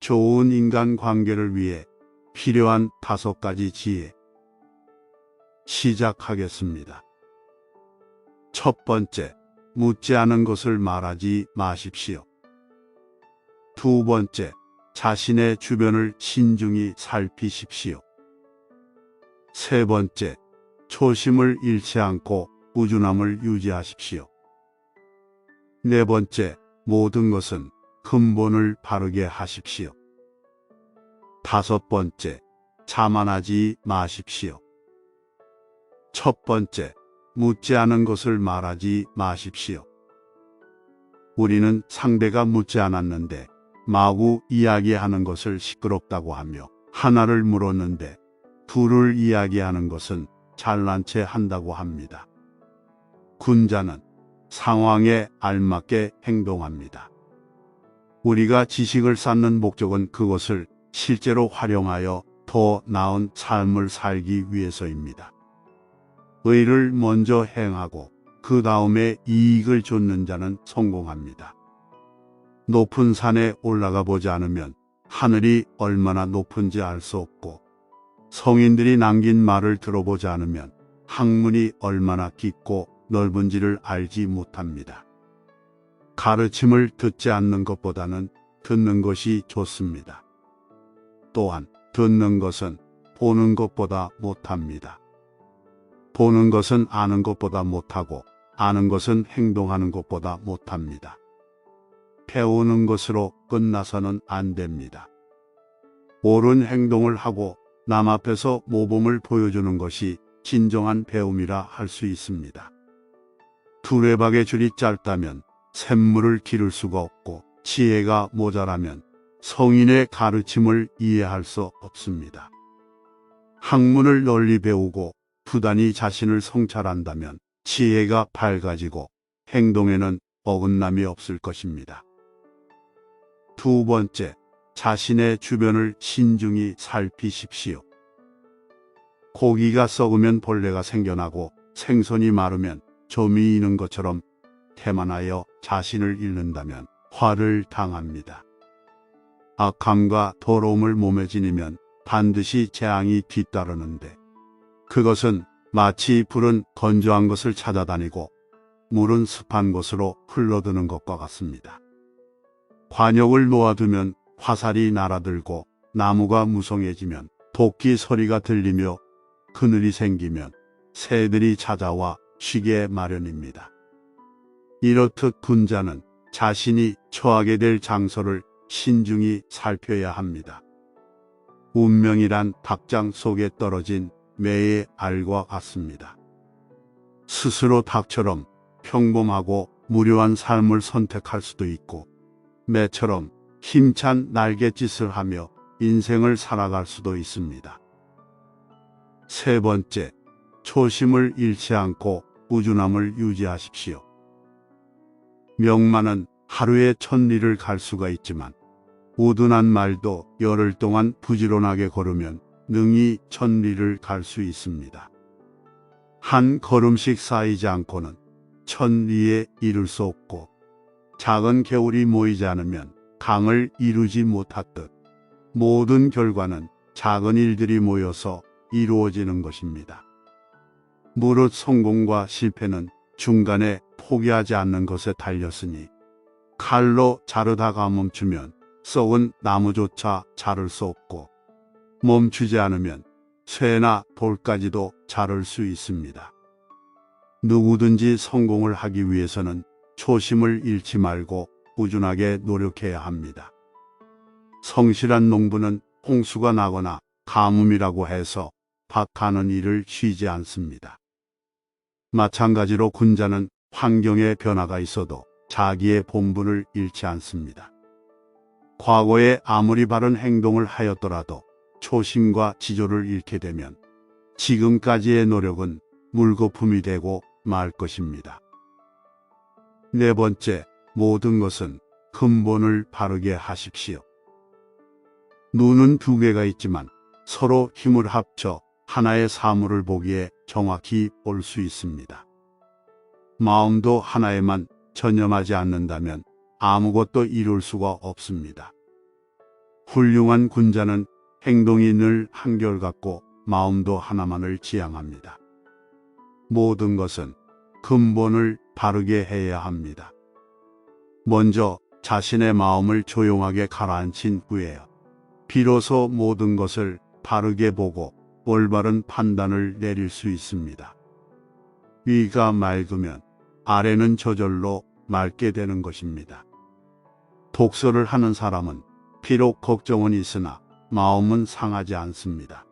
좋은 인간 관계를 위해 필요한 다섯 가지 지혜. 시작하겠습니다. 첫 번째, 묻지 않은 것을 말하지 마십시오. 두 번째, 자신의 주변을 신중히 살피십시오. 세 번째, 초심을 잃지 않고 꾸준함을 유지하십시오. 네 번째, 모든 것은 근본을 바르게 하십시오. 다섯 번째, 자만하지 마십시오. 첫 번째, 묻지 않은 것을 말하지 마십시오. 우리는 상대가 묻지 않았는데 마구 이야기하는 것을 시끄럽다고 하며 하나를 물었는데 둘을 이야기하는 것은 잘난 체 한다고 합니다. 군자는 상황에 알맞게 행동합니다. 우리가 지식을 쌓는 목적은 그것을 실제로 활용하여 더 나은 삶을 살기 위해서입니다. 의를 먼저 행하고 그 다음에 이익을 쫓는 자는 성공합니다. 높은 산에 올라가 보지 않으면 하늘이 얼마나 높은지 알 수 없고 성인들이 남긴 말을 들어보지 않으면 학문이 얼마나 깊고 넓은지를 알지 못합니다. 가르침을 듣지 않는 것보다는 듣는 것이 좋습니다. 또한 듣는 것은 보는 것보다 못합니다. 보는 것은 아는 것보다 못하고 아는 것은 행동하는 것보다 못합니다. 배우는 것으로 끝나서는 안 됩니다. 옳은 행동을 하고 남 앞에서 모범을 보여주는 것이 진정한 배움이라 할 수 있습니다. 두레박의 줄이 짧다면 샘물을 기를 수가 없고 지혜가 모자라면 성인의 가르침을 이해할 수 없습니다. 학문을 널리 배우고 부단히 자신을 성찰한다면 지혜가 밝아지고 행동에는 어긋남이 없을 것입니다. 두 번째, 자신의 주변을 신중히 살피십시오. 고기가 썩으면 벌레가 생겨나고 생선이 마르면 점이 이는 것처럼 태만하여 자신을 잃는다면 화를 당합니다. 악함과 더러움을 몸에 지니면 반드시 재앙이 뒤따르는데 그것은 마치 불은 건조한 것을 찾아다니고 물은 습한 곳으로 흘러드는 것과 같습니다. 관역을 놓아두면 화살이 날아들고 나무가 무성해지면 도끼 소리가 들리며 그늘이 생기면 새들이 찾아와 쉬게 마련입니다. 이렇듯 군자는 자신이 처하게 될 장소를 신중히 살펴야 합니다. 운명이란 닭장 속에 떨어진 매의 알과 같습니다. 스스로 닭처럼 평범하고 무료한 삶을 선택할 수도 있고 매처럼 힘찬 날갯짓을 하며 인생을 살아갈 수도 있습니다. 세 번째, 초심을 잃지 않고 꾸준함을 유지하십시오. 명만은 하루에 천리를 갈 수가 있지만 우둔한 말도 열흘 동안 부지런하게 걸으면 능히 천리를 갈 수 있습니다. 한 걸음씩 쌓이지 않고는 천리에 이룰 수 없고 작은 개울이 모이지 않으면 강을 이루지 못하듯 모든 결과는 작은 일들이 모여서 이루어지는 것입니다. 무릇 성공과 실패는 중간에 포기하지 않는 것에 달렸으니 칼로 자르다가 멈추면 썩은 나무조차 자를 수 없고 멈추지 않으면 쇠나 돌까지도 자를 수 있습니다. 누구든지 성공을 하기 위해서는 초심을 잃지 말고 꾸준하게 노력해야 합니다. 성실한 농부는 홍수가 나거나 가뭄이라고 해서 밭하는 일을 쉬지 않습니다. 마찬가지로 군자는 환경의 변화가 있어도 자기의 본분을 잃지 않습니다. 과거에 아무리 바른 행동을 하였더라도 초심과 지조를 잃게 되면 지금까지의 노력은 물거품이 되고 말 것입니다. 네 번째, 모든 것은 근본을 바르게 하십시오. 눈은 두 개가 있지만 서로 힘을 합쳐 하나의 사물을 보기에 정확히 볼 수 있습니다. 마음도 하나에만 전념하지 않는다면 아무것도 이룰 수가 없습니다. 훌륭한 군자는 행동이 늘 한결같고 마음도 하나만을 지향합니다. 모든 것은 근본을 바르게 해야 합니다. 먼저 자신의 마음을 조용하게 가라앉힌 후에야 비로소 모든 것을 바르게 보고 올바른 판단을 내릴 수 있습니다. 위가 맑으면 아래는 저절로 맑게 되는 것입니다. 독서를 하는 사람은 비록 걱정은 있으나 마음은 상하지 않습니다.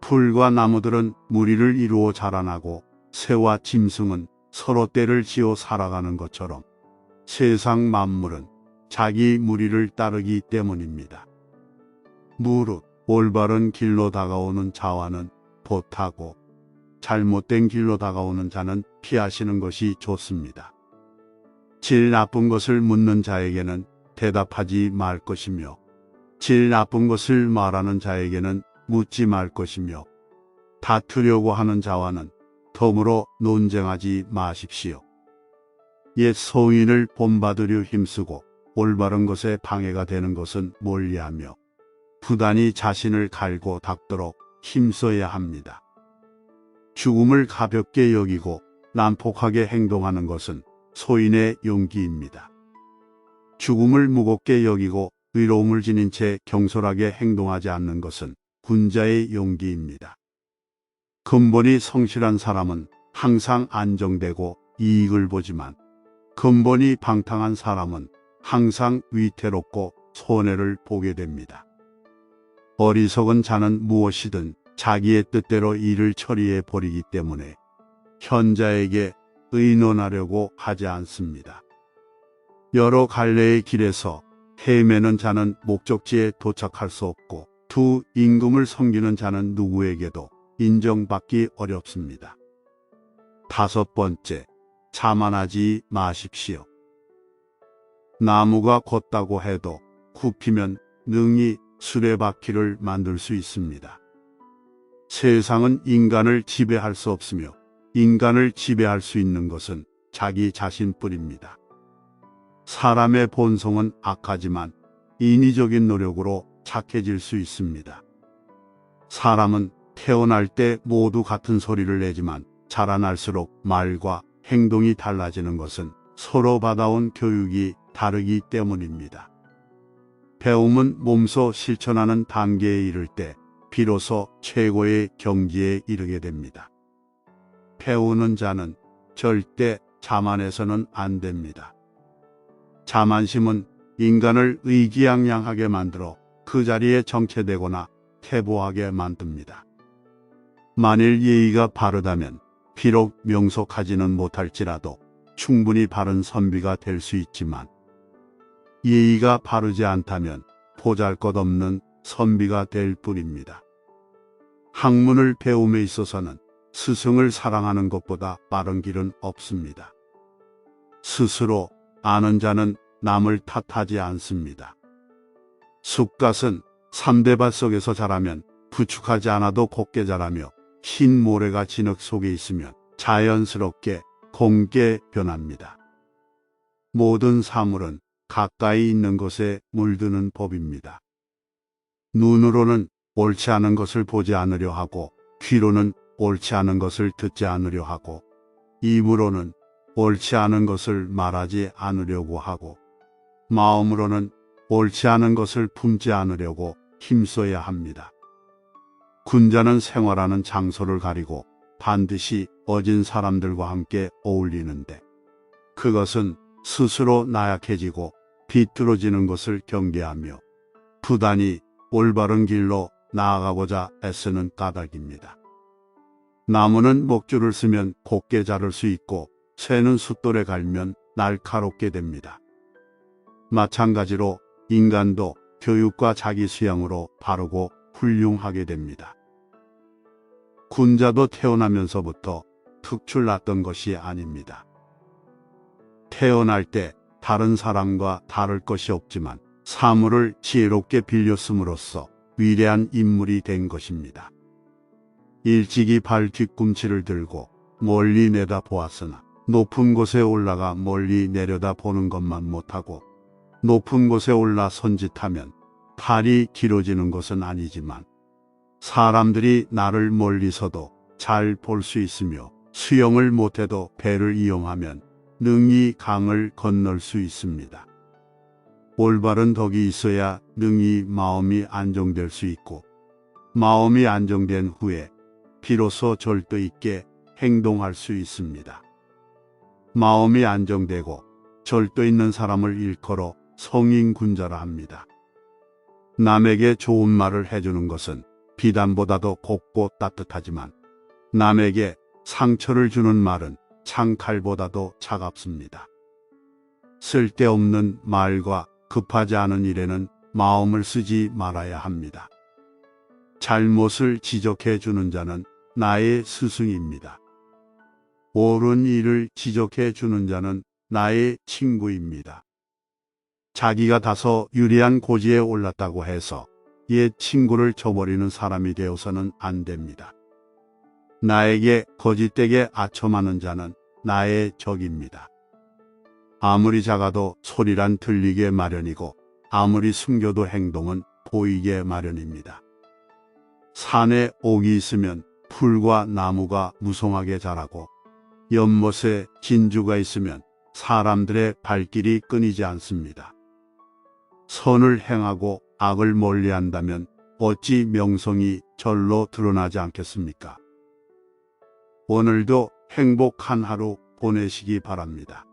풀과 나무들은 무리를 이루어 자라나고 새와 짐승은 서로 때를 지어 살아가는 것처럼 세상 만물은 자기 무리를 따르기 때문입니다. 무릇 올바른 길로 다가오는 자와는 보타고 잘못된 길로 다가오는 자는 피하시는 것이 좋습니다. 질 나쁜 것을 묻는 자에게는 대답하지 말 것이며 질 나쁜 것을 말하는 자에게는 묻지 말 것이며 다투려고 하는 자와는 덤으로 논쟁하지 마십시오. 옛 소인을 본받으려 힘쓰고 올바른 것에 방해가 되는 것은 멀리하며 부단히 자신을 갈고 닦도록 힘써야 합니다. 죽음을 가볍게 여기고 난폭하게 행동하는 것은 소인의 용기입니다. 죽음을 무겁게 여기고 의로움을 지닌 채 경솔하게 행동하지 않는 것은 군자의 용기입니다. 근본이 성실한 사람은 항상 안정되고 이익을 보지만 근본이 방탕한 사람은 항상 위태롭고 손해를 보게 됩니다. 어리석은 자는 무엇이든 자기의 뜻대로 일을 처리해 버리기 때문에 현자에게 의논하려고 하지 않습니다. 여러 갈래의 길에서 헤매는 자는 목적지에 도착할 수 없고 두 임금을 섬기는 자는 누구에게도 인정받기 어렵습니다. 다섯 번째, 자만하지 마십시오. 나무가 걷다고 해도 굽히면 능히 수레바퀴를 만들 수 있습니다. 세상은 인간을 지배할 수 없으며 인간을 지배할 수 있는 것은 자기 자신뿐입니다. 사람의 본성은 악하지만 인위적인 노력으로 착해질 수 있습니다. 사람은 태어날 때 모두 같은 소리를 내지만 자라날수록 말과 행동이 달라지는 것은 서로 받아온 교육이 다르기 때문입니다. 배움은 몸소 실천하는 단계에 이를 때 비로소 최고의 경지에 이르게 됩니다. 배우는 자는 절대 자만해서는 안 됩니다. 자만심은 인간을 의기양양하게 만들어 그 자리에 정체되거나 퇴보하게 만듭니다. 만일 예의가 바르다면 비록 명석하지는 못할지라도 충분히 바른 선비가 될 수 있지만 예의가 바르지 않다면 보잘것없는 선비가 될 뿐입니다. 학문을 배움에 있어서는 스승을 사랑하는 것보다 빠른 길은 없습니다. 스스로 아는 자는 남을 탓하지 않습니다. 쑥갓은 삼대밭 속에서 자라면 부축하지 않아도 곱게 자라며 흰 모래가 진흙 속에 있으면 자연스럽게 공게 변합니다. 모든 사물은 가까이 있는 곳에 물드는 법입니다. 눈으로는 옳지 않은 것을 보지 않으려 하고 귀로는 옳지 않은 것을 듣지 않으려 하고 입으로는 옳지 않은 것을 말하지 않으려고 하고 마음으로는 옳지 않은 것을 품지 않으려고 힘써야 합니다. 군자는 생활하는 장소를 가리고 반드시 어진 사람들과 함께 어울리는데 그것은 스스로 나약해지고 비뚤어지는 것을 경계하며 부단히 올바른 길로 나아가고자 애쓰는 까닭입니다. 나무는 목줄을 쓰면 곱게 자를 수 있고 새는 숫돌에 갈면 날카롭게 됩니다. 마찬가지로 인간도 교육과 자기 수양으로 바르고 훌륭하게 됩니다. 군자도 태어나면서부터 특출났던 것이 아닙니다. 태어날 때 다른 사람과 다를 것이 없지만 사물을 지혜롭게 빌렸음으로써 위대한 인물이 된 것입니다. 일찍이 발 뒤꿈치를 들고 멀리 내다 보았으나 높은 곳에 올라가 멀리 내려다 보는 것만 못하고 높은 곳에 올라 선짓하면 팔이 길어지는 것은 아니지만 사람들이 나를 멀리서도 잘 볼 수 있으며 수영을 못해도 배를 이용하면 능히 강을 건널 수 있습니다. 올바른 덕이 있어야 능히 마음이 안정될 수 있고 마음이 안정된 후에 비로소 절도 있게 행동할 수 있습니다. 마음이 안정되고 절도 있는 사람을 일컬어 성인군자라 합니다. 남에게 좋은 말을 해주는 것은 비단보다도 곱고 따뜻하지만 남에게 상처를 주는 말은 창칼보다도 차갑습니다. 쓸데없는 말과 급하지 않은 일에는 마음을 쓰지 말아야 합니다. 잘못을 지적해 주는 자는 나의 스승입니다. 옳은 일을 지적해 주는 자는 나의 친구입니다. 자기가 다소 유리한 고지에 올랐다고 해서 옛 친구를 저버리는 사람이 되어서는 안 됩니다. 나에게 거짓되게 아첨하는 자는 나의 적입니다. 아무리 작아도 소리란 들리게 마련이고 아무리 숨겨도 행동은 보이게 마련입니다. 산에 옥이 있으면 풀과 나무가 무성하게 자라고 연못에 진주가 있으면 사람들의 발길이 끊이지 않습니다. 선을 행하고 악을 멀리한다면 어찌 명성이 절로 드러나지 않겠습니까? 오늘도 행복한 하루 보내시기 바랍니다.